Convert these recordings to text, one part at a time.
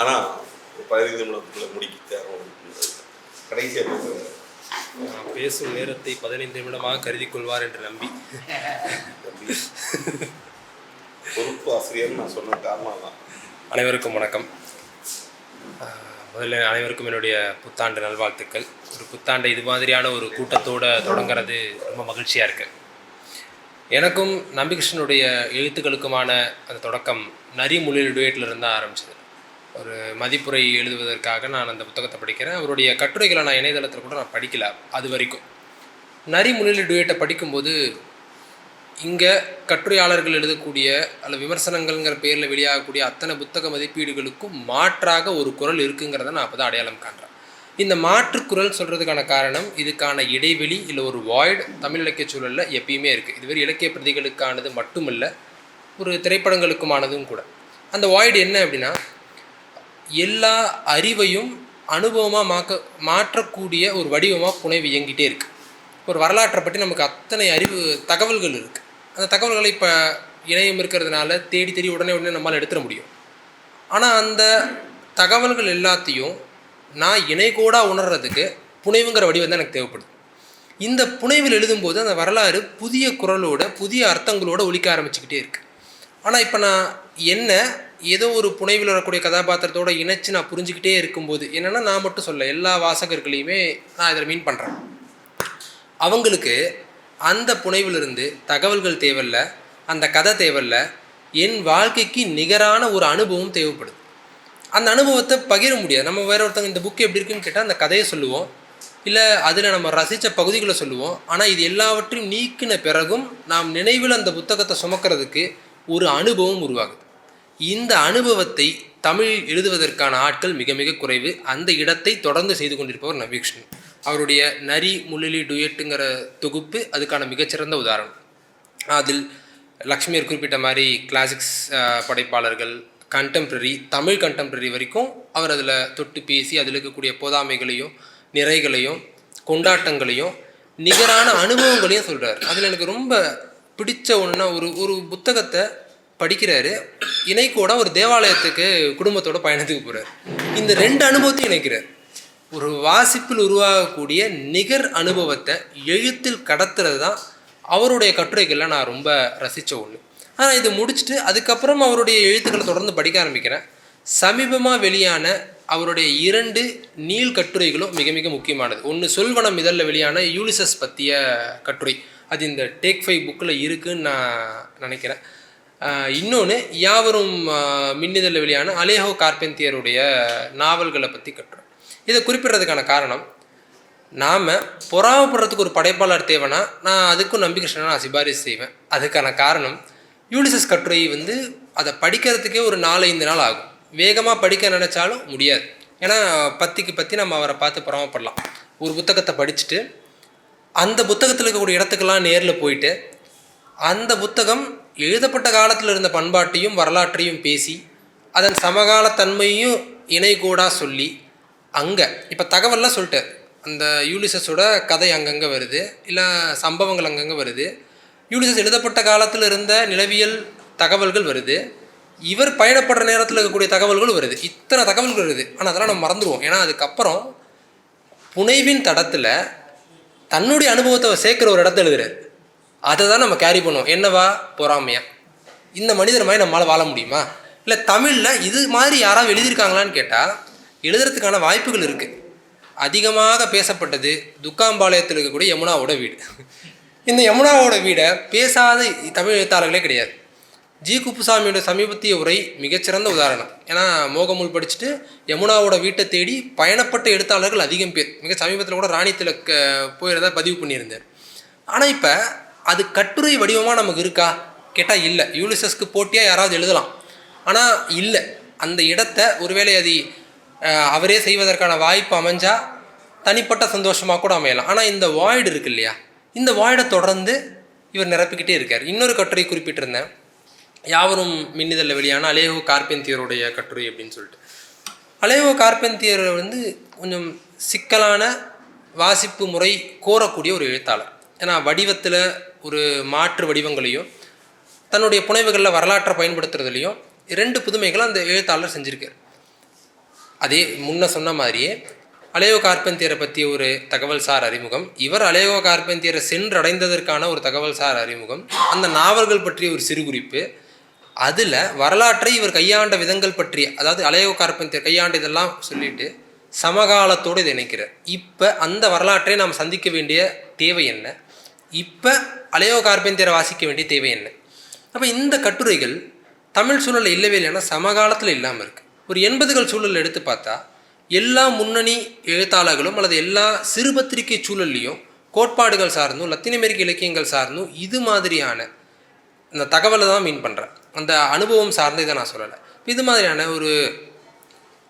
ஆனால் பதினைந்து நிமிடத்துக்குள்ள முடிக்க தேவை கடைசியாக பேசுகிறேன் பேசும் நேரத்தை பதினைந்து நிமிடமாக கருதி கொள்வார் என்று நம்பி. பொறுப்பு ஆசிரியர் நான் சொன்ன காரணம் தான். அனைவருக்கும் வணக்கம். முதல்ல அனைவருக்கும் என்னுடைய புத்தாண்டு நல்வாழ்த்துக்கள். ஒரு புத்தாண்டை இது மாதிரியான ஒரு கூட்டத்தோட தொடங்குறது ரொம்ப மகிழ்ச்சியாக இருக்கு. எனக்கும் நம்பிகிருஷ்ணனுடைய எழுத்துக்களுக்குமான அந்த தொடக்கம் நரிமுழில் டுவேட்டில் இருந்து தான் ஆரம்பிச்சது. ஒரு மதிப்புரை எழுதுவதற்காக நான் அந்த புத்தகத்தை படிக்கிறேன். அவருடைய கட்டுரைகளை நான் இணையதளத்தில் கூட நான் படிக்கல அது வரைக்கும். நரி நரிமுழில் டுயேட்டை படிக்கும்போது இங்கே கட்டுரையாளர்கள் எழுதக்கூடிய அல்ல விமர்சனங்கள்ங்கிற பேரில் வெளியாகக்கூடிய அத்தனை புத்தக மதிப்பீடுகளுக்கும் மாற்றாக ஒரு குரல் இருக்குங்கிறத நான் அப்போ தான் அடையாளம் காண்றேன். இந்த மாற்று குரல் சொல்கிறதுக்கான காரணம் இதுக்கான இடைவெளி இல்லை ஒரு வாய்டு தமிழ் இலக்கிய சூழலில் எப்பயுமே இருக்குது இதுவரை இலக்கிய பிரதிகளுக்கானது மட்டுமல்ல ஒரு திரைப்படங்களுக்குமானதும் கூட. அந்த வாய்டு என்ன அப்படின்னா எல்லா அறிவையும் அனுபவமாக மாக்க மாற்றக்கூடிய ஒரு வடிவமாக புனைவு இயங்கிட்டே இருக்குது ஒரு வரலாற்றை பற்றி நமக்கு அத்தனை அறிவு தகவல்கள் இருக்குது அந்த தகவல்களை இப்போ இணையம் இருக்கிறதுனால தேடி தேடி உடனே உடனே நம்மளால் எடுத்துட முடியும். ஆனால் அந்த தகவல்கள் எல்லாத்தையும் நான் இணைகோடா உணர்றதுக்கு புனைவுங்கிற வடிவம் தான் எனக்கு தேவைப்படுது. இந்த புனைவில் எழுதும்போது அந்த வரலாறு புதிய குரலோட புதிய அர்த்தங்களோட ஒழிக்க ஆரம்பிச்சுக்கிட்டே இருக்குது ஆனால் இப்போ நான் என்ன ஏதோ ஒரு புனைவில் வரக்கூடிய கதாபாத்திரத்தோட இணைச்சு நான் புரிஞ்சுக்கிட்டே இருக்கும்போது என்னென்னா நான் மட்டும் சொல்ல எல்லா வாசகர்களையுமே நான் இதில் மீன் பண்ணுறேன் அவங்களுக்கு அந்த புனைவிலிருந்து தகவல்கள் தேவையில்ல அந்த கதை தேவையில்ல என் வாழ்க்கைக்கு நிகரான ஒரு அனுபவம் தேவைப்படுது. அந்த அனுபவத்தை பகிர முடியாது. நம்ம வேற ஒருத்தங்க இந்த புக் எப்படி இருக்குன்னு கேட்டால் அந்த கதையை சொல்லுவோம். இல்லை அதில் நம்ம ரசித்த பகுதிகளை சொல்லுவோம். ஆனால் இது எல்லாவற்றையும் நீக்கின பிறகும் நாம் நினைவில் அந்த புத்தகத்தை சுமக்கிறதுக்கு ஒரு அனுபவம் உருவாகுது. இந்த அனுபவத்தை தமிழ் எழுதுவதற்கான ஆட்கள் மிக மிக குறைவு. அந்த இடத்தை தொடர்ந்து செய்து கொண்டிருப்பவர் நவீக்ஷன் அவருடைய நரி முள்ளிலி டுயட்டுங்கிற தொகுப்பு அதுக்கான மிகச்சிறந்த உதாரணம். அதில் லக்ஷ்மியர் குறிப்பிட்ட மாதிரி கிளாசிக்ஸ் படைப்பாளர்கள் கண்டெம்ப்ரரி தமிழ் கண்டெம்ப்ரரி வரைக்கும் அவர் அதில் தொட்டு பேசி அதில் இருக்கக்கூடிய போதாமைகளையும் நிறைகளையும் கொண்டாட்டங்களையும் நிகரான அனுபவங்களையும் சொல்கிறார் அதில் எனக்கு ரொம்ப பிடிச்ச ஒன்றா ஒரு ஒரு புத்தகத்தை படிக்கிறாரு. கூட ஒரு தேவாலயத்துக்கு குடும்பத்தோட பயணத்துக்கு போகிறார் இந்த ரெண்டு அனுபவத்தையும் இணைக்கிறார். ஒரு வாசிப்பில் உருவாகக்கூடிய நிகர் அனுபவத்தை எழுத்தில் கடத்துறது தான் அவருடைய கட்டுரைகளில் நான் ரொம்ப ரசித்த ஒன்று ஆனால் இது முடிச்சுட்டு அதுக்கப்புறம் அவருடைய எழுத்துக்களை தொடர்ந்து படிக்க ஆரம்பிக்கிறேன். சமீபமாக வெளியான அவருடைய இரண்டு நீள் கட்டுரைகளும் மிக மிக முக்கியமானது. ஒன்று சொல்வனம் இதழில் வெளியான யூலிசஸ் பற்றிய கட்டுரை. அது இந்த டேக் ஃபைவ் புக்கில் இருக்குன்னு நான் நினைக்கிறேன். இன்னொன்று யாவரும் மின்னிதழில் வெளியான அலேஹோ கார்பெந்தியருடைய நாவல்களை பற்றி கட்டுறோம் இதை குறிப்பிடுறதுக்கான காரணம் நாம் பொறாமப்படுறதுக்கு ஒரு படைப்பாளர் தேவைன்னா நான் அதுக்கும் நம்பிகிருஷ்ணனை நான் சிபாரிசு செய்வேன். அதுக்கான காரணம் யூலிசஸ் கட்டுரை வந்து அதை படிக்கிறதுக்கே ஒரு நாலஞ்சு நாள் ஆகும். வேகமாக படிக்க நினச்சாலும் முடியாது. ஏன்னா பத்திக்கு பற்றி நம்ம அவரை பார்த்து பொறாமப்படலாம். ஒரு புத்தகத்தை படிச்சுட்டு அந்த புத்தகத்தில் இருக்கக்கூடிய இடத்துக்கெல்லாம் நேரில் போயிட்டு அந்த புத்தகம் எழுதப்பட்ட காலத்தில் இருந்த பண்பாட்டையும் வரலாற்றையும் பேசி அதன் சமகால தன்மையும் இணைகூடாக சொல்லி அங்கே இப்போ தகவல்லாம் சொல்லிட்டார் அந்த யூலிசஸோட கதை அங்கங்கே வருது இல்லை சம்பவங்கள் அங்கங்கே வருது. யூலிசஸ் எழுதப்பட்ட காலத்தில் இருந்த நிலவியல் தகவல்கள் வருது. இவர் பயணப்படுற நேரத்தில் இருக்கக்கூடிய தகவல்கள் வருது. இத்தனை தகவல்கள் வருது. ஆனால் அதெல்லாம் நம்ம மறந்துடுவோம் ஏன்னா அதுக்கப்புறம் புனைவின் தடத்தில் தன்னுடைய அனுபவத்தை சேர்க்குற ஒரு இடத்த எழுதுறாரு. அதை தான் நம்ம கேரி பண்ணுவோம். என்னவா? பொறாமையா? இந்த மனிதர் மாதிரி நம்மளால் வாழ முடியுமா? இல்லை தமிழில் இது மாதிரி யாராவது எழுதியிருக்காங்களான்னு கேட்டால் எழுதுறதுக்கான வாய்ப்புகள் இருக்குது அதிகமாக பேசப்பட்டது துக்காம்பாளையத்தில் இருக்கக்கூடிய யமுனாவோட வீடு. இந்த யமுனாவோட வீடை பேசாத தமிழ் எழுத்தாளர்களே கிடையாது. ஜி. குப்புசாமியோட சமீபத்திய உரை மிகச்சிறந்த உதாரணம். ஏன்னா மோகமுல் படிச்சுட்டு யமுனாவோட வீட்டை தேடி பயணப்பட்ட எழுத்தாளர்கள் அதிகம் பேர். மிக சமீபத்தில் கூட ராணி திலக் போயிருந்தா பதிவு பண்ணியிருந்தார். ஆனால் இப்போ அது கட்டுரை வடிவமாக நமக்கு இருக்கா? கேட்டால் இல்லை. யூலிசஸ்க்கு போட்டியாக யாராவது எழுதலாம். ஆனால் இல்லை. அந்த இடத்த ஒருவேளை அது அவரே செய்வதற்கான வாய்ப்பு அமைஞ்சால் தனிப்பட்ட சந்தோஷமாக கூட அமையலாம். ஆனால் இந்த வாய்டு இருக்கு இல்லையா? இந்த வாய்டை தொடர்ந்து இவர் நிரப்பிக்கிட்டே இருக்கார். இன்னொரு கட்டுரை குறிப்பிட்டிருந்தேன். யாவரும் மின்னிதழில் வெளியான அலேஹோ கார்பெந்தியருடைய கட்டுரை அப்படின்னு சொல்லிட்டு. அலேஹோ கார்பெந்தியர் வந்து கொஞ்சம் சிக்கலான வாசிப்பு முறை கோரக்கூடிய ஒரு எழுத்தாளர். ஏன்னா வடிவத்தில் ஒரு மாற்று வடிவங்களையும் தன்னுடைய புனைவுகளில் வரலாற்றை பயன்படுத்துறதுலையும் ரெண்டு புதுமைகளை அந்த எழுத்தாளர் செஞ்சுருக்கார். அதே முன்ன சொன்ன மாதிரியே அலையோ கார்பெந்தியரை பற்றி ஒரு தகவல் சார் அறிமுகம் இவர் அலையோ கார்பெந்தியரை சென்றடைந்ததற்கான ஒரு தகவல் சார் அறிமுகம் அந்த நாவல்கள் பற்றிய ஒரு சிறு குறிப்பு அதில் வரலாற்றை இவர் கையாண்ட விதங்கள் பற்றிய அதாவது அலையோ கார்பெந்தியர் கையாண்ட இதெல்லாம் சொல்லிட்டு சமகாலத்தோடு இதை இணைக்கிறார். இப்போ அந்த வரலாற்றை நாம் சந்திக்க வேண்டிய தேவை என்ன? இப்போ அலையோ கார்பெந்தியரை வாசிக்க வேண்டிய தேவை என்ன? அப்போ இந்த கட்டுரைகள் தமிழ் சூழலில் இல்லவே இல்லைன்னா சமகாலத்தில் இல்லாமல் இருக்குது ஒரு எண்பதுகள் சூழல் எடுத்து பார்த்தா எல்லா முன்னணி எழுத்தாளர்களும் அல்லது எல்லா சிறுபத்திரிகை சூழல்லையும் கோட்பாடுகள் சார்ந்தும் லத்தீன் அமெரிக்க இலக்கியங்கள் சார்ந்தும் இது மாதிரியான இந்த தகவலை தான் மீன் பண்ணுறேன் அந்த அனுபவம் சார்ந்து இதை நான் சொல்லலை. இது மாதிரியான ஒரு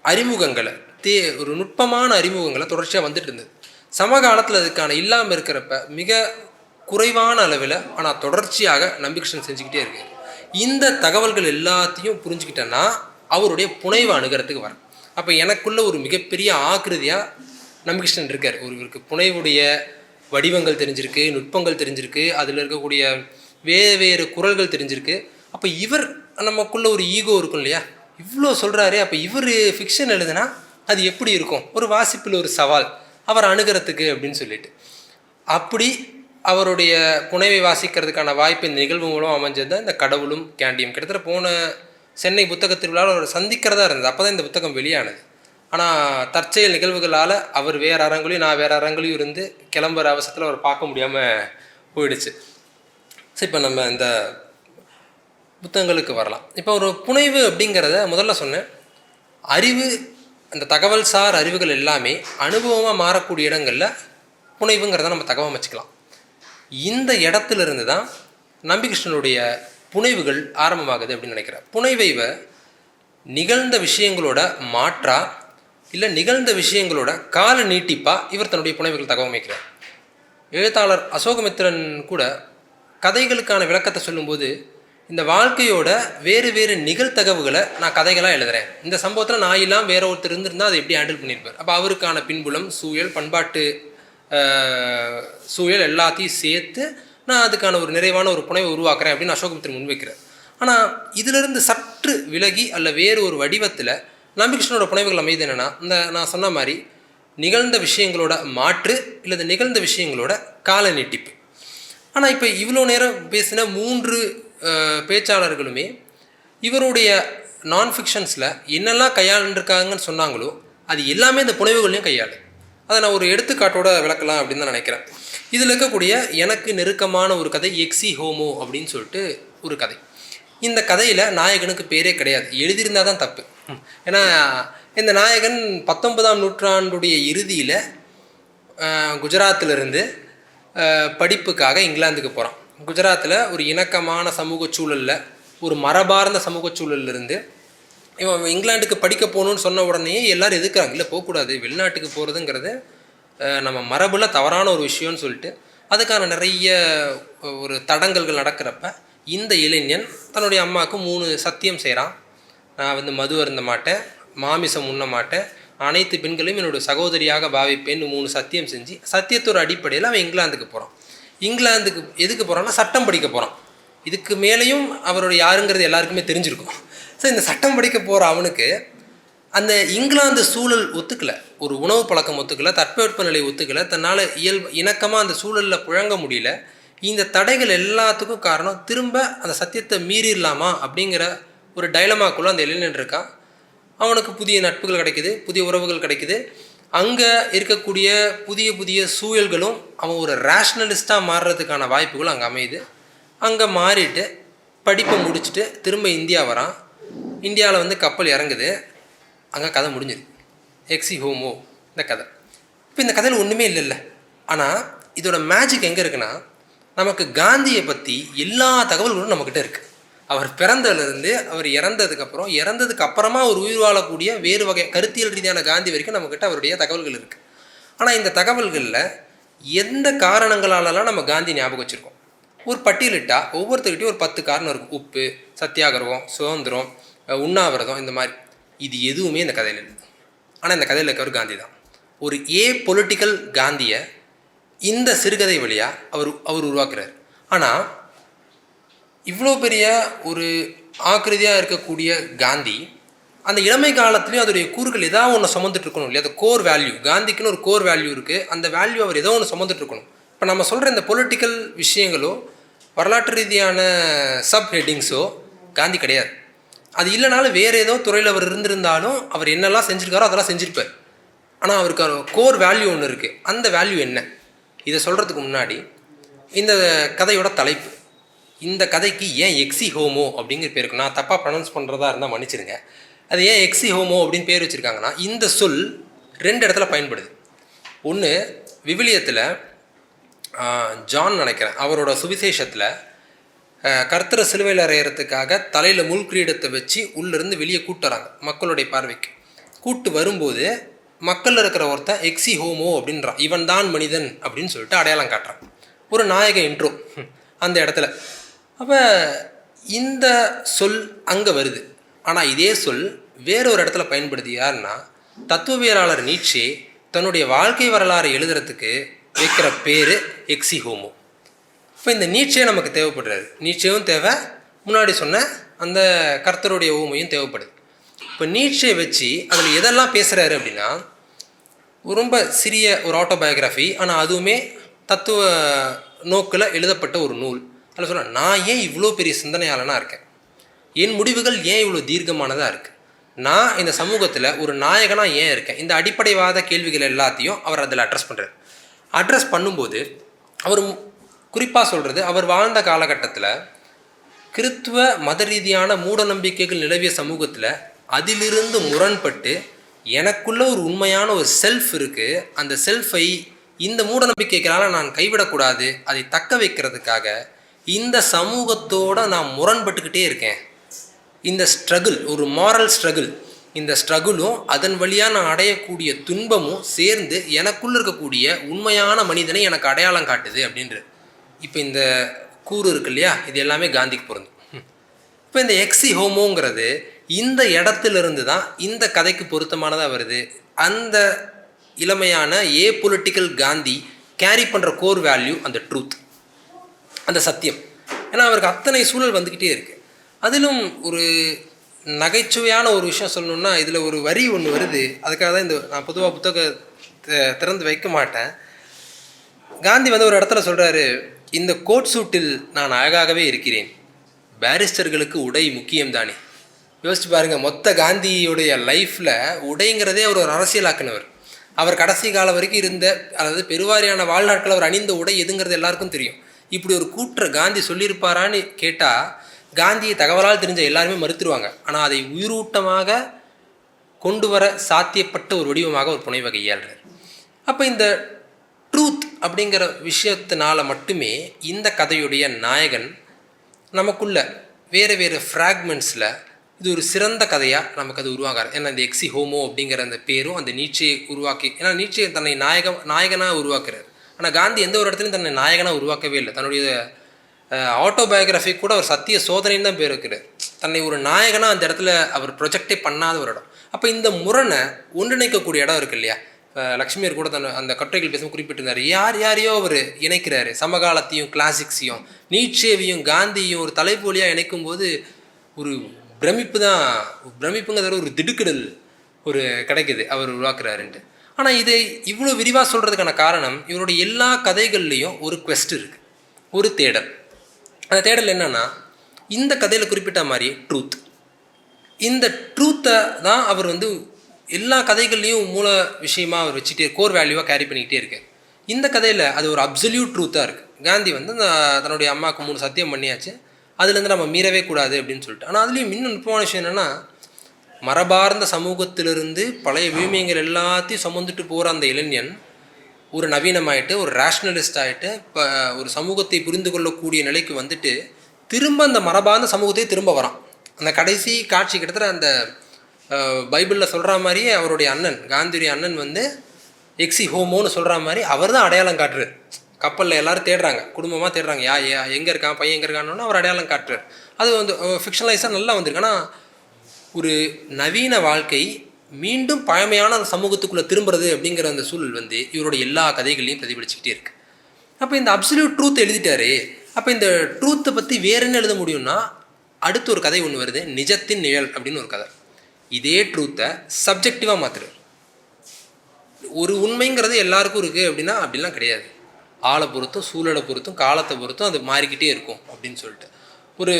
அறிமுகங்களை தே ஒரு நுட்பமான அறிமுகங்களை தொடர்ச்சியாக வந்துட்டு இருந்தது. சமகாலத்தில் அதுக்கான இல்லாமல் இருக்கிறப்ப மிக குறைவான அளவில் ஆனால் தொடர்ச்சியாக நம்பிகிருஷ்ணன் செஞ்சுக்கிட்டே இருக்கார் இந்த தகவல்கள் எல்லாத்தையும் புரிஞ்சுக்கிட்டேன்னா அவருடைய புனைவை அணுகிறதுக்கு வரேன். அப்போ எனக்குள்ள ஒரு மிகப்பெரிய ஆக்கிருதியாக நம்பிகிருஷ்ணன் இருக்கார். ஒரு இவருக்கு புனைவுடைய வடிவங்கள் தெரிஞ்சிருக்கு நுட்பங்கள் தெரிஞ்சிருக்கு அதில் இருக்கக்கூடிய வேறு வேறு குரல்கள் தெரிஞ்சிருக்கு. அப்போ இவர் நமக்குள்ளே ஒரு ஈகோ இருக்கும் இல்லையா? இவ்வளோ சொல்கிறாரு அப்போ இவர் ஃபிக்ஷன் எழுதுனா அது எப்படி இருக்கும்? ஒரு வாசிப்பில் ஒரு சவால் அவர் அணுகிறதுக்கு அப்படின்னு சொல்லிட்டு. அப்படி அவருடைய புனைவை வாசிக்கிறதுக்கான வாய்ப்பு இந்த நிகழ்வு மூலம் அமைஞ்சது. இந்த கடவுளும் கேண்டியும் கிட்டத்தட்ட போன சென்னை புத்தக திருவிழாவில் அவர் சந்திக்கிறதா இருந்தது. அப்போ தான் இந்த புத்தகம் வெளியானது. ஆனால் தற்செயல் நிகழ்வுகளால் அவர் வேறு அரங்குலையும் நான் வேறு அரங்குலையும் இருந்து கிளம்புற அவசரத்தில் அவர் பார்க்க முடியாமல் போயிடுச்சு. சரி இப்போ நம்ம இந்த புத்தகங்களுக்கு வரலாம். இப்போ ஒரு புனைவு அப்படிங்கிறத முதல்ல சொன்னேன். அறிவு அந்த தகவல் சார் அறிவுகள் எல்லாமே அனுபவமாக மாறக்கூடிய இடங்களில் புனைவுங்கிறத நம்ம தகவல் வச்சுக்கலாம் இந்த இடத்துல இருந்து தான் நம்பிகிருஷ்ணனுடைய புனைவுகள் ஆரம்பமாகுது அப்படின்னு நினைக்கிறேன். புனைவைவை நிகழ்ந்த விஷயங்களோட மாற்றா இல்லை நிகழ்ந்த விஷயங்களோட கால நீட்டிப்பா இவர் தன்னுடைய புனைவுகள் தகவமைக்கிறார் எழுத்தாளர் அசோகமித்திரன் கூட கதைகளுக்கான விளக்கத்தை சொல்லும்போது இந்த வாழ்க்கையோட வேறு வேறு நிகழ்த்தகவுகளை நான் கதைகளாக எழுதுறேன். இந்த சம்பவத்தில் நான் இல்லாமல் வேற ஒருத்தர் இருந்திருந்தால் அதை எப்படி ஹேண்டில் பண்ணியிருப்பார்? அப்போ அவருக்கான பின்புலம் சூழல் பண்பாட்டு சூழல் எல்லாத்தையும் சேர்த்து நான் அதுக்கான ஒரு நிறைவான ஒரு புனைவை உருவாக்குறேன் அப்படின்னு அசோகமித்திரன் முன்வைக்கிறார். ஆனால் இதிலிருந்து சற்று விலகி அல்ல வேறு ஒரு வடிவத்தில் நம்பிகிருஷ்ணனோட புனைவுகள் அமைது என்னென்னா இந்த நான் சொன்ன மாதிரி நிகழ்ந்த விஷயங்களோட மாற்று இல்லது நிகழ்ந்த விஷயங்களோட கால நீட்டிப்பு. ஆனால் இப்போ இவ்வளோ நேரம் பேசின மூன்று பேச்சாளர்களுமே இவருடைய நான் ஃபிக்ஷன்ஸில் என்னெல்லாம் கையாண்டுருக்காங்கன்னு சொன்னாங்களோ அது எல்லாமே இந்த புனைவுகளையும் கையாளு அதை நான் ஒரு எடுத்துக்காட்டோட விளக்கலாம் அப்படின்னு தான் நினைக்கிறேன். இதில் இருக்கக்கூடிய எனக்கு நெருக்கமான ஒரு கதை எக்ஸி ஹோமோ அப்படின்னு சொல்லிட்டு ஒரு கதை. இந்த கதையில் நாயகனுக்கு பேரே கிடையாது. எழுதியிருந்தால் தான் தப்பு. ஏன்னா இந்த நாயகன் பத்தொன்பதாம் நூற்றாண்டுடைய இறுதியில் குஜராத்திலிருந்து படிப்புக்காக இங்கிலாந்துக்கு போகிறான் குஜராத்தில் ஒரு இணக்கமான சமூக சூழலில் ஒரு மரபார்ந்த சமூக சூழல்ல இருந்து இவன் இங்கிலாந்துக்கு படிக்க போகணுன்னு சொன்ன உடனே எல்லாரும் எதுக்குறாங்க? இல்லை போகக்கூடாது. வெளிநாட்டுக்கு போகிறதுங்கிறது நம்ம மரபில் தவறான ஒரு விஷயம்னு சொல்லிட்டு அதுக்கான நிறைய ஒரு தடங்கல்கள் நடக்கிறப்ப இந்த இளைஞன் தன்னுடைய அம்மாவுக்கு மூணு சத்தியம் செய்கிறான் நான் வந்து மது அருந்த மாட்டேன் மாமிசம் உண்ண மாட்டேன் அனைத்து பெண்களையும் என்னோட சகோதரியாக பாவிப்பேன்னு மூணு சத்தியம் செஞ்சு சத்தியத்தோட அடிப்படையில் அவன் இங்கிலாந்துக்கு போகிறான் இங்கிலாந்துக்கு எதுக்கு போகிறான்னா சட்டம் படிக்க போகிறான் இதுக்கு மேலேயும் அவரோட யாருங்கிறது எல்லாருக்குமே தெரிஞ்சிருக்கும். ஸோ இந்த சட்டம் படிக்க போகிற அவனுக்கு அந்த இங்கிலாந்து சூழல் ஒத்துக்கலை. ஒரு உணவு பழக்கம் ஒத்துக்கலை தட்பவெப்ப நிலை ஒத்துக்கலை தன்னால் இயல்பு இணக்கமாக அந்த சூழலில் புழங்க முடியல. இந்த தடைகள் எல்லாத்துக்கும் காரணம் திரும்ப அந்த சத்தியத்தை மீறிடலாமா அப்படிங்கிற ஒரு டைலமாக்குள்ளே அந்த இளைஞன் இருக்கான் அவனுக்கு புதிய நட்புகள் கிடைக்குது புதிய உறவுகள் கிடைக்குது. அங்கே இருக்கக்கூடிய புதிய புதிய சூழல்களும் அவன் ஒரு ரேஷ்னலிஸ்ட்டாக மாறுறதுக்கான வாய்ப்புகளும் அங்கே அமையுது. அங்கே மாறிட்டு படிப்பை முடிச்சுட்டு திரும்ப இந்தியா வரான். இந்தியாவில் வந்து கப்பல் இறங்குது. அங்கே கதை முடிஞ்சுது. எக்ஸி ஹோமோ இந்த கதை. இப்போ இந்த கதையில் ஒன்றுமே இல்லைல்ல. ஆனால் இதோட மேஜிக் எங்கே இருக்குன்னா நமக்கு காந்தியை பற்றி எல்லா தகவல்களும் நம்மக்கிட்ட இருக்குது அவர் பிறந்ததுலேருந்து அவர் இறந்ததுக்கப்புறம் இறந்ததுக்கு அப்புறமா ஒரு உயிர் வாழக்கூடிய வேறு வகை கருத்தியல் ரீதியான காந்தி வரைக்கும் நம்மக்கிட்ட அவருடைய தகவல்கள் இருக்குது ஆனால் இந்த தகவல்களில் எந்த காரணங்களாலலாம் நம்ம காந்தி ஞாபகம் வச்சுருக்கோம்? ஒரு பட்டியலிட்டால் ஒவ்வொருத்தர்கிட்டயும் ஒரு பத்து காரணம் இருக்கும். உப்பு சத்தியாகிரகம் சுதந்திரம் உண்ணாவிரதம் இந்த மாதிரி. இது எதுவுமே இந்த கதையில் இல்லை. ஆனால் இந்த கதையில் இருக்கவர் காந்தி தான். ஒரு ஏ பொலிட்டிக்கல் காந்தியை இந்த சிறுகதை வழியாக அவர் அவர் உருவாக்குறார். ஆனால் இவ்வளோ பெரிய ஒரு ஆக்கிருதியாக இருக்கக்கூடிய காந்தி அந்த இளமை காலத்துலேயும் அதோடைய கூறுகள் ஏதாவது ஒன்று சுமந்துட்டு இருக்கணும் இல்லையா? அந்த கோர் வேல்யூ காந்திக்குன்னு ஒரு கோர் வேல்யூ இருக்குது அந்த வேல்யூ அவர் ஏதோ ஒன்று சுமந்துட்டு இருக்கணும். இப்போ நம்ம சொல்கிற இந்த பொலிட்டிக்கல் விஷயங்களோ வரலாற்று ரீதியான சப் ஹெட்டிங்ஸோ காந்தி கிடையாது. அது இல்லைனாலும் வேறு ஏதோ துறையில் அவர் இருந்திருந்தாலும் அவர் என்னெல்லாம் செஞ்சுருக்காரோ அதெல்லாம் செஞ்சுருப்பார். ஆனால் அவருக்கு கோர் வேல்யூ ஒன்று இருக்குது அந்த வேல்யூ என்ன? இதை சொல்கிறதுக்கு முன்னாடி இந்த கதையோட தலைப்பு இந்த கதைக்கு ஏன் எக்ஸி ஹோமோ அப்படிங்கிற பேர் இருக்கு. நான் தப்பாக ப்ரொனவுன்ஸ் பண்ணுறதா இருந்தால் மன்னிச்சிருங்க அது ஏன் எக்ஸி ஹோமோ அப்படின்னு பேர் வச்சுருக்காங்கன்னா இந்த சொல் ரெண்டு இடத்துல பயன்படுது. ஒன்று விவிலியத்தில் ஜான் நினைக்கிறேன் அவரோட சுவிசேஷத்தில் கர்த்தரை சிலுவையில் அறையிறதுக்காக தலையில் முள் கிரீடத்தை வச்சு உள்ளேருந்து வெளியே கூட்டு வராங்க மக்களுடைய பார்வைக்கு. கூட்டு வரும்போது மக்களில் இருக்கிற ஒருத்தன் எக்ஸி ஹோமோ அப்படின்றான். இவன் தான் மனிதன் அப்படின்னு சொல்லிட்டு அடையாளம் காட்டுறான். ஒரு நாயக இன்ட்ரோ அந்த இடத்துல. அப்போ இந்த சொல் அங்கே வருது. ஆனால் இதே சொல் வேறொரு இடத்துல பயன்படுது யாருன்னா தத்துவவியலாளர் நீட்சே தன்னுடைய வாழ்க்கை வரலாறு எழுதுறதுக்கு வைக்கிற பேர் எக்ஸி ஹோமோ இப்போ இந்த நீச்சே நமக்கு தேவைப்படுறது நீட்சேவும் தேவை. முன்னாடி சொன்ன அந்த கர்த்தருடைய ஊமையும் தேவைப்படுது. இப்போ நீட்சையை வச்சு அதில் எதெல்லாம் பேசுகிறாரு அப்படின்னா ரொம்ப சிறிய ஒரு ஆட்டோபயோகிராஃபி ஆனால் அதுவுமே தத்துவ நோக்கில் எழுதப்பட்ட ஒரு நூல். அதில் சொல்ல நான் ஏன் இவ்வளோ பெரிய சிந்தனையாளனாக இருக்கேன்? என் முடிவுகள் ஏன் இவ்வளோ தீர்க்கமானதாக இருக்குது நான் இந்த சமூகத்தில் ஒரு நாயகனாக ஏன் இருக்கேன்? இந்த அடிப்படைவாத கேள்விகள் எல்லாத்தையும் அவர் அதில் அட்ரஸ் பண்ணுறார் அட்ரஸ் பண்ணும்போது அவர் குறிப்பாக சொல்கிறது அவர் வாழ்ந்த காலகட்டத்தில் கிறித்துவ மத ரீதியான மூட நம்பிக்கைகள் நிலவிய சமூகத்தில் அதிலிருந்து முரண்பட்டு எனக்குள்ள ஒரு உண்மையான ஒரு செல்ஃப் இருக்குது அந்த செல்ஃபை இந்த மூட நம்பிக்கைகளால் நான் கைவிடக்கூடாது. அதை தக்க வைக்கிறதுக்காக இந்த சமூகத்தோட நான் முரண்பட்டுக்கிட்டே இருக்கேன். இந்த ஸ்ட்ரகிள் ஒரு மாரல் ஸ்ட்ரகிள் இந்த ஸ்ட்ரகிளும் அதன் வழியாக நான் அடையக்கூடிய துன்பமும் சேர்ந்து எனக்குள்ள இருக்கக்கூடிய உண்மையான மனிதனை எனக்கு அடையாளம் காட்டுது அப்படின்ற இப்போ இந்த கூறு இருக்கு இல்லையா? இது எல்லாமே காந்திக்கு பொருந்தும். இப்போ இந்த எக்ஸி ஹோமோங்கிறது இந்த இடத்துல இருந்து தான் இந்த கதைக்கு பொருத்தமானதாக வருது. அந்த இளமையான ஏ பொலிட்டிக்கல் காந்தி கேரி பண்ணுற கோர் வேல்யூ அந்த ட்ரூத் அந்த சத்தியம். ஏன்னா அவருக்கு அத்தனை சூழல் வந்துக்கிட்டே இருக்குது அதிலும் ஒரு நகைச்சுவையான ஒரு விஷயம் சொல்லணுன்னா இதில் ஒரு வரி ஒன்று வருது. அதுக்காக தான் இந்த நான் பொதுவாக புத்தகத்தை திறந்து வைக்க மாட்டேன். காந்தி வந்து ஒரு இடத்துல சொல்கிறாரு இந்த கோட் சூட்டில் நான் அழகாகவே இருக்கிறேன். பேரிஸ்டர்களுக்கு உடை முக்கியம்தானே. யோசிச்சு பாருங்கள் மொத்த காந்தியுடைய லைஃப்பில் உடைங்கிறதே அவர் ஒரு அரசியலாக்குனவர். அவர் கடைசி காலம் வரைக்கும் இருந்த அதாவது பெருவாரியான வாழ்நாட்கள் அவர் அணிந்த உடை எதுங்கிறது எல்லாருக்கும் தெரியும். இப்படி ஒரு கூற்ற காந்தி சொல்லியிருப்பாரான்னு கேட்டால் காந்தியை தகவலால் தெரிஞ்ச எல்லாருமே மறுத்துருவாங்க. ஆனால் அதை உயிரூட்டமாக கொண்டு வர சாத்தியப்பட்ட ஒரு வடிவமாக ஒரு புனைவகை இயல்றார். அப்போ இந்த ட்ரூத் அப்படிங்கிற விஷயத்தினால மட்டுமே இந்த கதையுடைய நாயகன் நமக்குள்ள வேறு வேறு ஃப்ராக்மெண்ட்ஸில் இது ஒரு சிறந்த கதையாக நமக்கு அது உருவாகாது ஏன்னா இந்த எக்ஸி ஹோமோ அப்படிங்கிற அந்த பேரும் அந்த நீச்சையை உருவாக்கி ஏன்னா நீட்சியை தன்னை நாயக நாயகனாக உருவாக்குறார். ஆனால் காந்தி எந்த ஒரு இடத்துலையும் தன்னை நாயகனாக உருவாக்கவே இல்லை. தன்னுடைய ஆட்டோபயோகிராஃபி கூட அவர் சத்திய சோதனைன்னு தான் பேர் வைக்கிறார். தன்னை ஒரு நாயகனாக அந்த இடத்துல அவர் ப்ரொஜெக்டே பண்ணாத ஒரு இடம். அப்போ இந்த முரணை ஒன்றிணைக்கக்கூடிய இடம் இருக்கு இல்லையா? லக்ஷ்மியர் கூட தன் அந்த கட்டுரைகள் பேசும் குறிப்பிட்டிருந்தார். யார் யாரையோ அவர் இணைக்கிறாரு. சமகாலத்தையும் கிளாசிக்ஸையும் நீட்சேவையும் காந்தியும் ஒரு தலைப்பு வழியாக இணைக்கும் போது ஒரு பிரமிப்பு தான் பிரமிப்புங்கிறத ஒரு திடுக்கிடல் ஒரு கிடைக்குது. அவர் உருவாக்குறாருன்ட்டு. ஆனால் இதை இவ்வளோ விரிவாக சொல்கிறதுக்கான காரணம் இவருடைய எல்லா கதைகள்லேயும் ஒரு கொஸ்ட் இருக்குது ஒரு தேடல். அந்த தேடல் என்னென்னா இந்த கதையில் குறிப்பிட்ட மாதிரி ட்ரூத் இந்த ட்ரூத்தை தான் அவர் வந்து எல்லா கதைகள்லையும் மூல விஷயமா அவர் வச்சுட்டே கோர் வேல்யூவாக கேரி பண்ணிக்கிட்டே இருக்கு. இந்த கதையில் அது ஒரு அப்சல்யூட் ட்ரூத்தாக இருக்குது காந்தி வந்து அந்த தன்னுடைய அம்மாவுக்கு மூணு சத்தியம் பண்ணியாச்சு. அதுலேருந்து நம்ம மீறவே கூடாது அப்படின்னு சொல்லிட்டு. ஆனால் அதுலேயும் இன்னும் நுட்பமான விஷயம் என்னென்னா மரபார்ந்த சமூகத்திலிருந்து பழைய விழுமியங்கள் எல்லாத்தையும் சுமந்துட்டு போகிற அந்த இளைஞன் ஒரு நவீனமாயிட்டு ஒரு ரேஷ்னலிஸ்ட் ஆகிட்டு இப்போ ஒரு சமூகத்தை புரிந்து கொள்ளக்கூடிய நிலைக்கு வந்துட்டு திரும்ப அந்த மரபார்ந்த சமூகத்தையே திரும்ப வரான். அந்த கடைசி காட்சி கிட்டத்தட்ட அந்த பைபிளில் சொல்கிற மாதிரியே அவருடைய அண்ணன் காந்தியுடைய அண்ணன் வந்து எக்ஸி ஹோமோன்னு சொல்கிற மாதிரி அவர் தான் அடையாளம் காட்டுறாரு. கப்பலில் எல்லாரும் தேடுறாங்க குடும்பமாக தேடுறாங்க. யா யா எங்கே இருக்கான் பையன் எங்கே இருக்கான்னு அவர் அடையாளம் காட்டுறார். அது வந்து ஃபிக்ஷனலைஸாக நல்லா வந்திருக்கு. ஆனால் ஒரு நவீன வாழ்க்கை மீண்டும் பழமையான அந்த சமூகத்துக்குள்ளே திரும்புறது அப்படிங்கிற அந்த சூழல் வந்து இவரோட எல்லா கதைகளையும் பிரதிபலிச்சுக்கிட்டே இருக்கு. அப்போ இந்த அப்சல்யூட் ட்ரூத் எழுதிட்டாரு. அப்போ இந்த ட்ரூத்தை பற்றி வேறு என்ன எழுத முடியும்னா அடுத்து ஒரு கதை ஒன்று வருது. நிஜத்தின் நிழல் அப்படின்னு ஒரு கதை. இதே ட்ரூத்தை சப்ஜெக்டிவாக மாற்றுறாரு ஒரு உண்மைங்கிறது எல்லாருக்கும் இருக்குது அப்படின்னா அப்படிலாம் கிடையாது. ஆளை பொறுத்தும் சூழலை பொறுத்தும் காலத்தை பொறுத்தும் அது மாறிக்கிட்டே இருக்கும் அப்படின்னு சொல்லிட்டு. ஒரு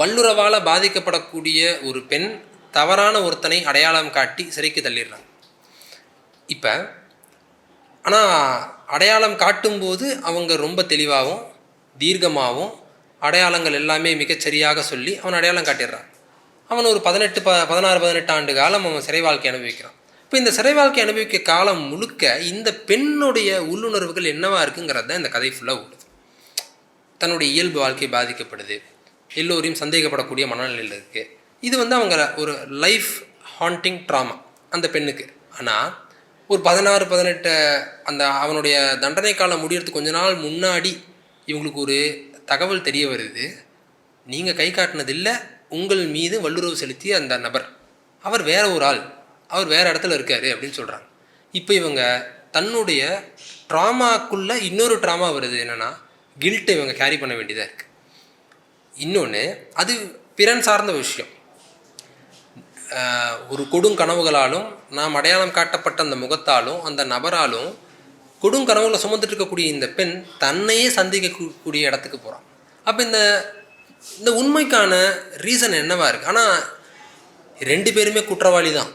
வல்லுறவால் பாதிக்கப்படக்கூடிய ஒரு பெண் தவறான ஒருத்தனை அடையாளம் காட்டி சிறைக்கு தள்ளிடுறாங்க. இப்போ ஆனால் அடையாளம் காட்டும்போது அவங்க ரொம்ப தெளிவாகவும் தீர்க்கமாகவும் அடையாளங்கள் எல்லாமே மிகச்சரியாக சொல்லி அவன் அடையாளம் காட்டிடுறான். அவன் ஒரு பதினெட்டு ப பதினாறு பதினெட்டு ஆண்டு காலம் அவன் சிறை வாழ்க்கை அனுபவிக்கிறான். இப்போ இந்த சிறை வாழ்க்கை அனுபவிக்க காலம் முழுக்க இந்த பெண்ணுடைய உள்ளுணர்வுகள் என்னவா இருக்குங்கிறது தான் இந்த கதை ஃபுல்லாக ஓடுது. தன்னுடைய இயல்பு வாழ்க்கை பாதிக்கப்படுது. எல்லோரையும் சந்தேகப்படக்கூடிய மனநிலையில் இருக்குது இது வந்து அவங்க ஒரு லைஃப் ஹாண்டிங் ட்ராமா அந்த பெண்ணுக்கு. ஆனால் ஒரு பதினாறு பதினெட்டு அந்த அவனுடைய தண்டனை காலம் முடியறதுக்கு கொஞ்ச நாள் முன்னாடி இவங்களுக்கு ஒரு தகவல் தெரிய வருது. நீங்கள் கை காட்டினதில்லை உங்கள் மீது வல்லுறவு செலுத்திய அந்த நபர் அவர் வேற ஒரு ஆள் அவர் வேற இடத்துல இருக்காரு அப்படின்னு சொல்கிறாங்க இப்போ இவங்க தன்னுடைய ட்ராமாக்குள்ளே இன்னொரு ட்ராமா வருது என்னென்னா கில்ட்டை இவங்க கேரி பண்ண வேண்டியதாக இருக்குது இன்னொன்று அது பிறன் சார்ந்த விஷயம். ஒரு கொடுங்கனவுகளாலும் நாம் அடையாளம் காட்டப்பட்ட அந்த முகத்தாலும் அந்த நபராலும் கொடுங்கனவுகளை சுமந்துட்டு இருக்கக்கூடிய இந்த பெண் தன்னையே சந்திக்கக்கூடிய இடத்துக்கு போகிறான் அப்போ இந்த இந்த உண்மைக்கான ரீசன் என்னவாக இருக்குது ஆனால் ரெண்டு பேருமே குற்றவாளி தான்.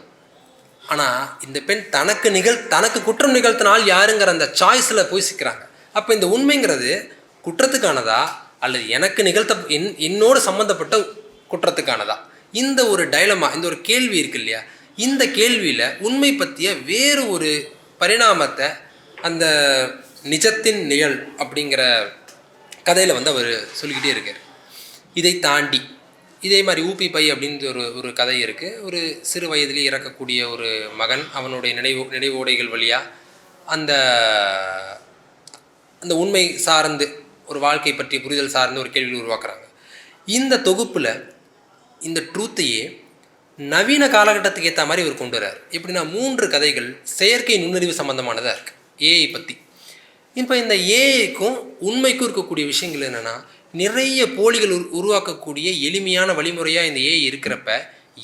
ஆனால் இந்த பெண் தனக்கு நிகழ் தனக்கு குற்றம் நிகழ்த்தினால் யாருங்கிற அந்த சாய்ஸில் போய் சிக்கிறாங்க. அப்போ இந்த உண்மைங்கிறது குற்றத்துக்கானதா? அல்லது எனக்கு நிகழ்த்த என் என்னோடு சம்மந்தப்பட்ட குற்றத்துக்கானதா? இந்த ஒரு டைலமா இந்த ஒரு கேள்வி இருக்கு இல்லையா? இந்த கேள்வியில் உண்மை பற்றிய வேறு ஒரு பரிணாமத்தை அந்த நிஜத்தின் நிழல் அப்படிங்கிற கதையில் வந்து அவர் சொல்லிக்கிட்டே இருக்கார். இதை தாண்டி இதே மாதிரி ஊபி பை அப்படின்ற ஒரு ஒரு கதை இருக்குது ஒரு சிறு வயதிலே இறக்கக்கூடிய ஒரு மகன் அவனுடைய நினைவு நினைவோடைகள் வழியாக அந்த அந்த உண்மை சார்ந்து ஒரு வாழ்க்கை பற்றிய புரிதல் சார்ந்து ஒரு கேள்வி உருவாக்குறாங்க. இந்த தொகுப்பில் இந்த ட்ரூத்தையே நவீன காலகட்டத்துக்கு ஏற்ற மாதிரி இவர் கொண்டு வரார் எப்படின்னா மூன்று கதைகள் செயற்கை நுண்ணறிவு சம்பந்தமானதாக இருக்குது ஏஐ பற்றி இப்போ இந்த ஏஐக்கும் உண்மைக்கும் இருக்கக்கூடிய விஷயங்கள் என்னென்னா நிறைய போலிகள் உரு உருவாக்கக்கூடிய எளிமையான வழிமுறையாக இந்த ஏஐ இருக்கிறப்ப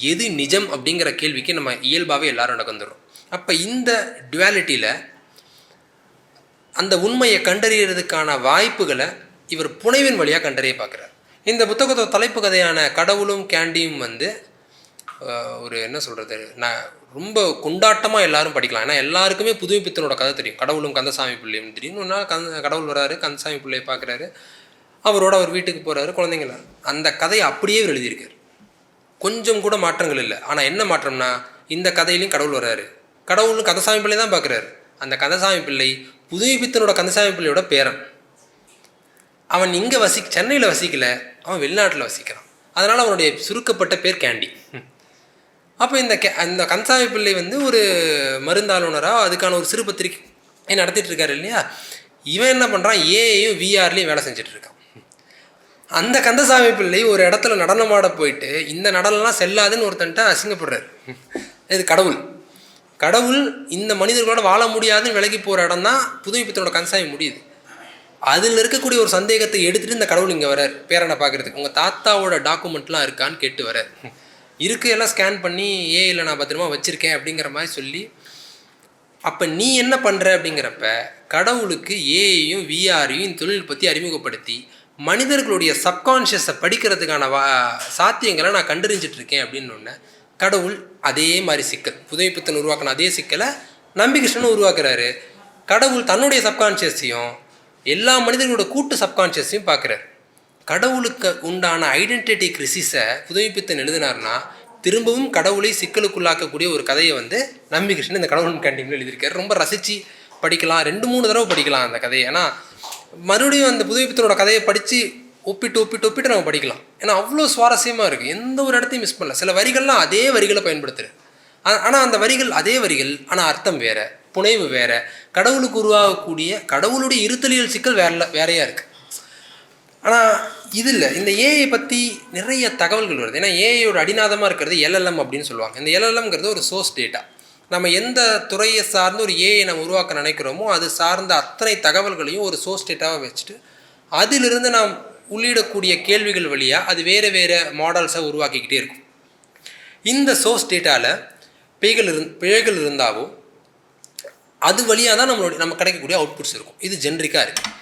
எது நிஜம் அப்படிங்கிற கேள்விக்கு நம்ம இயல்பாகவே எல்லாரும் நடந்துடும் அப்போ இந்த டுவாலிட்டியில் அந்த உண்மையை கண்டறியறதுக்கான வாய்ப்புகளை இவர் புனைவின் வழியாக கண்டறிய பார்க்குறார் இந்த புத்தகத்தோட தலைப்பு கதையான கடவுளும் கேண்டியும் வந்து ஒரு என்ன சொல்கிறது நான் ரொம்ப கொண்டாட்டமாக எல்லாரும் படிக்கலாம். ஏன்னா எல்லாருக்குமே புதுமைப்பித்தனோட கதை தெரியும். கடவுளும் கந்தசாமி பிள்ளையும் தெரியும் ஒரு நாள் கந்த கடவுள் வராரு கந்தசாமி பிள்ளையை பார்க்குறாரு அவரோட அவர் வீட்டுக்கு போகிறாரு குழந்தைங்கள. அந்த கதையை அப்படியே இவர் எழுதியிருக்கார். கொஞ்சம் கூட மாற்றங்கள் இல்லை. ஆனால் என்ன மாற்றம்னா இந்த கதையிலையும் கடவுள் வர்றாரு. கடவுளும் கந்தசாமி பிள்ளை தான் பார்க்குறாரு அந்த கந்தசாமி பிள்ளை புதுமைப்பித்தனோட கந்தசாமி பிள்ளையோட பேரன். அவன் இங்கே வசி சென்னையில் வசிக்கல. அவன் வெளிநாட்டில் வசிக்கிறான். அதனால் அவனுடைய சுருக்கப்பட்ட பேர் கேண்டி. அப்போ இந்த கே அந்த கந்தசாமி பிள்ளை வந்து ஒரு மருந்தாளுநராக அதுக்கான ஒரு சிறு பத்திரிக்கை நடத்திட்டு இருக்காரு இல்லையா? இவன் என்ன பண்ணுறான் ஏஐயும் விஆர்லேயும் வேலை செஞ்சிட்ருக்கான் இருக்கான். அந்த கந்தசாமி பிள்ளை ஒரு இடத்துல நடனமாட போயிட்டு இந்த நடனம்லாம் செல்லாதுன்னு ஒருத்தன்ட்ட அசிங்கப்படுறாரு. இது கடவுள். கடவுள் இந்த மனிதர்களோட வாழ முடியாதுன்னு விலகி போகிற இடம் தான் புதுமைப்பித்தனோட கந்தசாமி முடியுது. அதில் இருக்கக்கூடிய ஒரு சந்தேகத்தை எடுத்துகிட்டு இந்த கடவுள் இங்கே வரார் பேரனை பார்க்குறதுக்கு. உங்கள் தாத்தாவோட டாக்குமெண்ட்லாம் இருக்கான்னு கேட்டு வரார் இருக்கு எல்லாம் ஸ்கேன் பண்ணி ஏஐயில் நான் பத்திரமா வச்சுருக்கேன் அப்படிங்கிற மாதிரி சொல்லி அப்போ நீ என்ன பண்ணுற அப்படிங்கிறப்ப கடவுளுக்கு ஏஐயும் விஆரையும் இந்த தொழில்நுட்பத்தை அறிமுகப்படுத்தி மனிதர்களுடைய சப்கான்ஷியஸை படிக்கிறதுக்கான வா சாத்தியங்களை நான் கண்டறிஞ்சிட்ருக்கேன் அப்படின்னு ஒன்று கடவுள் அதே மாதிரி சிக்கல். புதைப்புத்தன் உருவாக்கின அதே சிக்கலை நம்பிகிருஷ்ணனும் உருவாக்குறாரு. கடவுள் தன்னுடைய சப்கான்ஷியஸையும் எல்லா மனிதர்களோட கூட்டு சப்கான்ஷியஸையும் பார்க்குறாரு. கடவுளுக்கு உண்டான ஐடென்டிட்டி கிரிசிஸை புதுமைப்பித்தன் எழுதினார்னா திரும்பவும் கடவுளை சிக்கலுக்குள்ளாக்கக்கூடிய ஒரு கதையை வந்து நம்பிகிருஷ்ணன் இந்த கடவுள் கேண்டீனில் எழுதியிருக்காரு. ரொம்ப ரசித்து படிக்கலாம். ரெண்டு மூணு தடவை படிக்கலாம் அந்த கதையை. ஏன்னா மறுபடியும் அந்த புதுமைப்பித்தனோட கதையை படித்து ஒப்பிட்டு ஒப்பிட்டு ஒப்பிட்டு நம்ம படிக்கலாம். ஏன்னா அவ்வளோ சுவாரஸ்யமாக இருக்குது எந்த ஒரு இடத்தையும் மிஸ் பண்ணல. சில வரிகள்லாம் அதே வரிகளை பயன்படுத்துரு ஆனால் அந்த வரிகள் அதே வரிகள் ஆனால் அர்த்தம் வேறு புனைவு வேறு கடவுளுக்கு உருவாகக்கூடிய கடவுளுடைய இருத்தலியல் சிக்கல் வேற வேறையாக இருக்குது ஆனால் இது இல்லை. இந்த ஏஐ பற்றி நிறைய தகவல்கள் வருது. ஏன்னா ஏஐயோட அடிநாதமாக இருக்கிறது எல்எல்எம் அப்படின்னு சொல்லுவாங்க. இந்த எல்எல்எம்ங்கிறது ஒரு சோர்ஸ் டேட்டா நம்ம எந்த துறையை சார்ந்து ஒரு ஏஐ நம்ம உருவாக்க நினைக்கிறோமோ அது சார்ந்த அத்தனை தகவல்களையும் ஒரு சோர்ஸ் டேட்டாவாக வச்சுட்டு அதிலிருந்து நாம் உள்ளிடக்கூடிய கேள்விகள் வழியாக அது வேறு வேறு மாடல்ஸை உருவாக்கிக்கிட்டே இருக்கும். இந்த சோர்ஸ் டேட்டாவில் பிழைகள் இருந் பிழைகள் இருந்தாவோ அது வழியாக தான் நம்மளுடைய நம்ம கிடைக்கக்கூடிய அவுட்புட்ஸ் இருக்கும். இது ஜென்ரிக்காக இருக்குது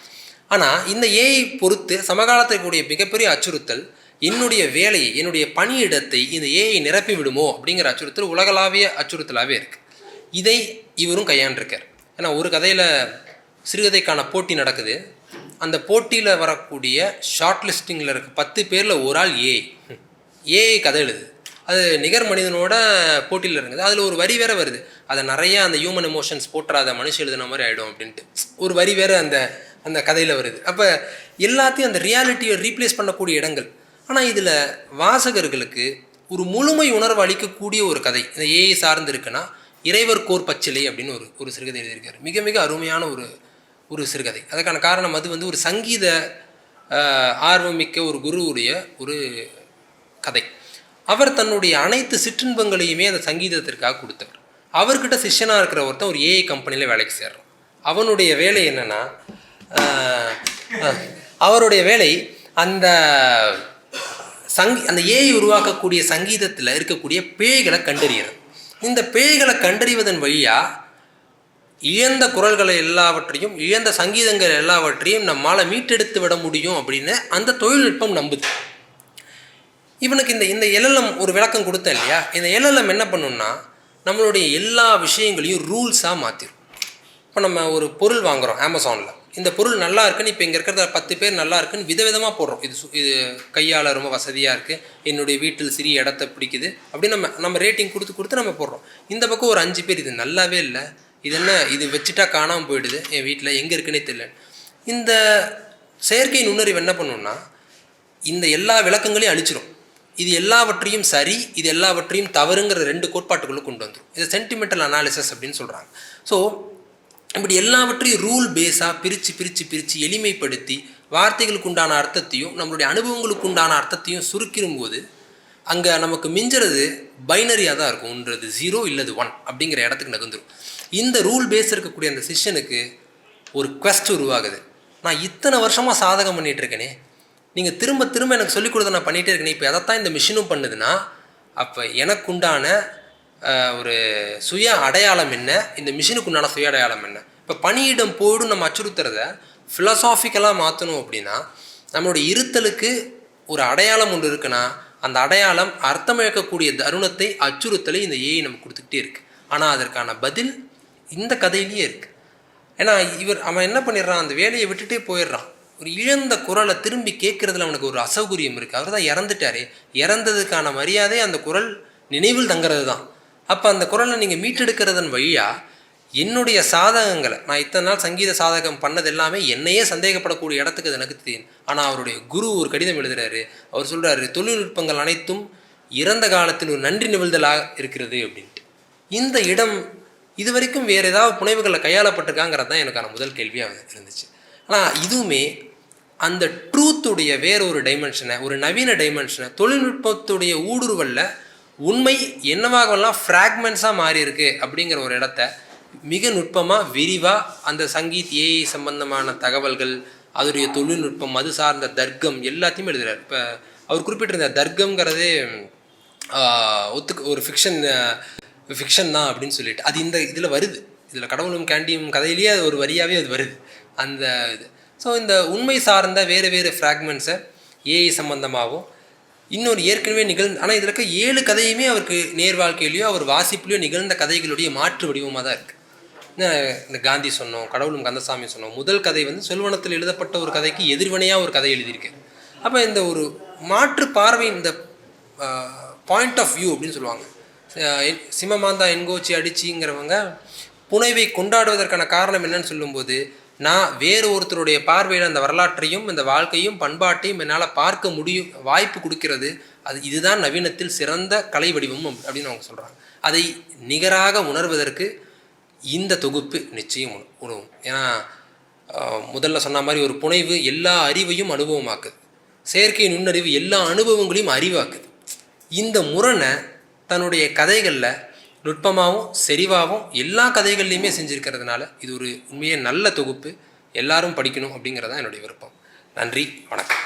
ஆனால் இந்த ஏஐ பொறுத்து சமகாலத்தில் கூடிய மிகப்பெரிய அச்சுறுத்தல் என்னுடைய வேலையை என்னுடைய பணியிடத்தை இந்த ஏஐ நிரப்பி விடுமோ அப்படிங்கிற அச்சுறுத்தல் உலகளாவிய அச்சுறுத்தலாகவே இருக்குது இதை இவரும் கையாண்டிருக்கார். ஏன்னா ஒரு கதையில் சிறுகதைக்கான போட்டி நடக்குது. அந்த போட்டியில் வரக்கூடிய ஷார்ட் லிஸ்டிங்கில் இருக்க பத்து பேரில் ஒரு ஆள் ஏஐ ஏஐ கதை எழுது. அது நிகர் மனிதனோட போட்டியில் இருக்குது. அதில் ஒரு வரி வேற வருது. அதை நிறைய அந்த ஹியூமன் எமோஷன்ஸ் போட்டுறாத மனுஷன் எழுதுன மாதிரி ஆகிடும் அப்படின்ட்டு. ஒரு வரி வேற அந்த அந்த கதையில் வருது. அப்போ எல்லாத்தையும் அந்த ரியாலிட்டியை ரீப்ளேஸ் பண்ணக்கூடிய இடங்கள். ஆனால் இதில் வாசகர்களுக்கு ஒரு முழுமை உணர்வு அளிக்கக்கூடிய ஒரு கதை. இந்த ஏஐ சார்ந்து இருக்குன்னா இறைவர் கோர் பச்சிலை அப்படின்னு ஒரு ஒரு சிறுகதை எழுதியிருக்காரு. மிக மிக அருமையான ஒரு ஒரு சிறுகதை. அதுக்கான காரணம் அது வந்து ஒரு சங்கீத ஆர்வமிக்க ஒரு குருவுடைய ஒரு கதை. அவர் தன்னுடைய அனைத்து சிற்றின்பங்களையுமே அந்த சங்கீதத்திற்காக கொடுத்தவர். அவர்கிட்ட சிஷ்யனாக இருக்கிற ஒருத்தன் ஒரு ஏஐ கம்பெனியில் வேலைக்கு சேர்றான். அவனுடைய வேலை என்னன்னா அவருடைய வேலை அந்த சங்கி அந்த ஏஐ உருவாக்கக்கூடிய சங்கீதத்தில் இருக்கக்கூடிய பேய்களை கண்டறியறது இந்த பேய்களை கண்டறிவதன் வழியாக இழந்த குரல்களை எல்லாவற்றையும் இழந்த சங்கீதங்கள் எல்லாவற்றையும் நம்மால் மீட்டெடுத்து விட முடியும் அப்படின்னு அந்த தொழில்நுட்பம் நம்புது. இவனுக்கு இந்த இந்த எல்எல்எம் ஒரு விளக்கம் கொடுத்தேன் இல்லையா? இந்த எல்எல்எம் என்ன பண்ணுன்னா நம்மளுடைய எல்லா விஷயங்களையும் ரூல்ஸாக மாற்றிடும் இப்போ நம்ம ஒரு பொருள் வாங்குகிறோம் அமேசானில் இந்த பொருள் நல்லா இருக்குன்னு இப்போ இங்கே இருக்கிறத பத்து பேர் நல்லா இருக்குன்னு விதவிதமாக போடுறோம். இது சு- இது கையால் ரொம்ப வசதியாக இருக்குது என்னுடைய வீட்டில் சிறிய இடத்த பிடிக்குது. அப்படின்னு நம்ம நம்ம ரேட்டிங் கொடுத்து கொடுத்து நம்ம போடுறோம். இந்த பக்கம் ஒரு அஞ்சு பேர் இது நல்லாவே இல்லை. இது என்ன இது வச்சுட்டா காணாமல் போயிடுது. என் வீட்டில் எங்கே இருக்குன்னே தெரியல. இந்த செயற்கை நுண்ணறிவு என்ன பண்ணுன்னா இந்த எல்லா விளக்கங்களையும் அழிச்சிரும். இது எல்லாவற்றையும் சரி இது எல்லாவற்றையும் தவறுங்கிற ரெண்டு கோட்பாட்டுக்குள்ளே கொண்டு வந்துடும் இது சென்டிமெண்டல் அனாலிசிஸ் அப்படின்னு சொல்கிறாங்க ஸோ இப்படி எல்லாவற்றையும் ரூல் பேஸாக பிரித்து பிரித்து பிரித்து எளிமைப்படுத்தி வார்த்தைகளுக்கு உண்டான அர்த்தத்தையும் நம்மளுடைய அனுபவங்களுக்கு உண்டான அர்த்தத்தையும் சுருக்கிடும்போது அங்கே நமக்கு மிஞ்சுறது பைனரியாக தான் இருக்கும். ஒன்றது ஜீரோ இல்லது ஒன் அப்படிங்கிற இடத்துக்கு நகர்ந்துடும் இந்த ரூல் பேஸ் இருக்கக்கூடிய அந்த சிஷ்யனுக்கு ஒரு கொஸ்ட் உருவாகுது. நான் இத்தனை வருஷமாக சாதகம் பண்ணிகிட்ருக்கேனே இருக்கேனே. நீங்கள் திரும்ப திரும்ப எனக்கு சொல்லிக் கொடுத்த நான் பண்ணிகிட்டே இருக்கேனே. இப்போ எதைத்தான் இந்த மிஷினும் பண்ணுதுன்னா அப்போ எனக்குண்டான ஒரு சுய அடையாளம் என்ன? இந்த மிஷினுக்கு உண்டான சுய அடையாளம் என்ன? இப்போ பணியிடம் போய்டும் நம்ம அச்சுறுத்துறத ஃபிலசாஃபிக்கலாக மாற்றணும் அப்படின்னா நம்மளுடைய இருத்தலுக்கு ஒரு அடையாளம் ஒன்று இருக்குன்னா அந்த அடையாளம் அர்த்தமிழக்கக்கூடிய தருணத்தை அச்சுறுத்தலை இந்த ஏஐ நமக்கு கொடுத்துக்கிட்டே இருக்குது ஆனால் அதற்கான பதில் இந்த கதையிலேயே இருக்குது ஏன்னா இவர் அவன் என்ன பண்ணிடுறான்? அந்த வேலையை விட்டுட்டே போயிடுறான். ஒரு இழந்த குரலை திரும்பி கேட்குறதுல அவனுக்கு ஒரு அசௌகரியம் இருக்குது அவர் தான் இறந்துட்டார். இறந்ததுக்கான மரியாதை அந்த குரல் நினைவில் தங்குறது தான் அப்போ அந்த குரலை நீங்கள் மீட்டெடுக்கிறதன் வழியாக என்னுடைய சாதகங்களை நான் இத்தனை நாள் சங்கீத சாதகம் பண்ணது எல்லாமே என்னையே சந்தேகப்படக்கூடிய இடத்துக்கு அது எனக்கு தெரியும் ஆனால் அவருடைய குரு ஒரு கடிதம் எழுதுகிறாரு அவர் சொல்கிறாரு தொழில்நுட்பங்கள் அனைத்தும் இறந்த காலத்தில் ஒரு நன்றி நிமிழ்தலாக இருக்கிறது அப்படின்ட்டு. இந்த இடம் இது வரைக்கும் வேறு ஏதாவது புனைவுகளில் கையாளப்பட்டிருக்காங்கிறது தான் எனக்கான முதல் கேள்வியாக இருந்துச்சு. ஆனால் இதுவுமே அந்த ட்ரூத்துடைய வேற ஒரு டைமென்ஷனை ஒரு நவீன டைமென்ஷனை தொழில்நுட்பத்துடைய ஊடுருவலில் உண்மை என்னவாகலாம் ஃப்ராக்மெண்ட்ஸாக மாறி இருக்கு அப்படிங்கிற ஒரு இடத்த மிக நுட்பமாக விரிவாக அந்த சங்கீத் ஏஐ சம்பந்தமான தகவல்கள் அதோடைய தொழில்நுட்பம் அது சார்ந்த தர்க்கம் எல்லாத்தையும் எழுதுகிறார் இப்போ அவர் குறிப்பிட்டிருந்த தர்க்கம்ங்கிறதே ஒத்துக்கு ஒரு ஃபிக்ஷன் ஃபிக்ஷன் தான் அப்படின்னு சொல்லிட்டு. அது இந்த இதில் வருது. இதில் கடவுளும் கேண்டியும் கதையிலேயே அது ஒரு வரியாகவே அது வருது. அந்த இது. ஸோ இந்த உண்மை சார்ந்த வேறு வேறு ஃப்ராக்மெண்ட்ஸை ஏஐ சம்மந்தமாகவும் இன்னொரு ஏற்கனவே நிகழ்ந்த ஆனால் இதில் இருக்க ஏழு கதையுமே அவருக்கு நேர் வாழ்க்கையிலையோ அவர் வாசிப்புலையோ நிகழ்ந்த கதைகளுடைய மாற்று வடிவமாக தான் இருக்குது இந்த காந்தி சொன்னோம் கடவுளும் கந்தசாமி சொன்னோம் முதல் கதை வந்து செல்வனத்தில் எழுதப்பட்ட ஒரு கதைக்கு எதிர்வினையாக ஒரு கதை எழுதியிருக்கு. அப்போ இந்த ஒரு மாற்று பார்வை இந்த பாயிண்ட் ஆஃப் வியூ அப்படின்னு சொல்லுவாங்க. சிம்மமாந்தா என்- என்கோச்சி அடிச்சிங்கிறவங்க புனைவை கொண்டாடுவதற்கான காரணம் என்னன்னு சொல்லும்போது நான் வேறு ஒருத்தருடைய பார்வையில் அந்த வரலாற்றையும் இந்த வாழ்க்கையும் பண்பாட்டையும் என்னால் பார்க்க முடியும் வாய்ப்பு கொடுக்கிறது அது இதுதான் நவீனத்தில் சிறந்த கலை வடிவம் அப்படின்னு அவங்க சொல்கிறாங்க அதை நிகராக உணர்வதற்கு இந்த தொகுப்பு நிச்சயம் உணவும். ஏன்னா முதல்ல சொன்ன மாதிரி ஒரு புனைவு எல்லா அறிவையும் அனுபவமாக்குது. செயற்கை நுண்ணறிவு எல்லா அனுபவங்களையும் அறிவாக்குது. இந்த முரணை தன்னுடைய கதைகளில் நுட்பமாகவும் செறிவாகவும் எல்லா கதைகள்லையுமே செஞ்சுருக்கிறதுனால இது ஒரு உண்மையே நல்ல தொகுப்பு. எல்லாரும் படிக்கணும் அப்படிங்கிறது தான் என்னுடைய விருப்பம். நன்றி வணக்கம்.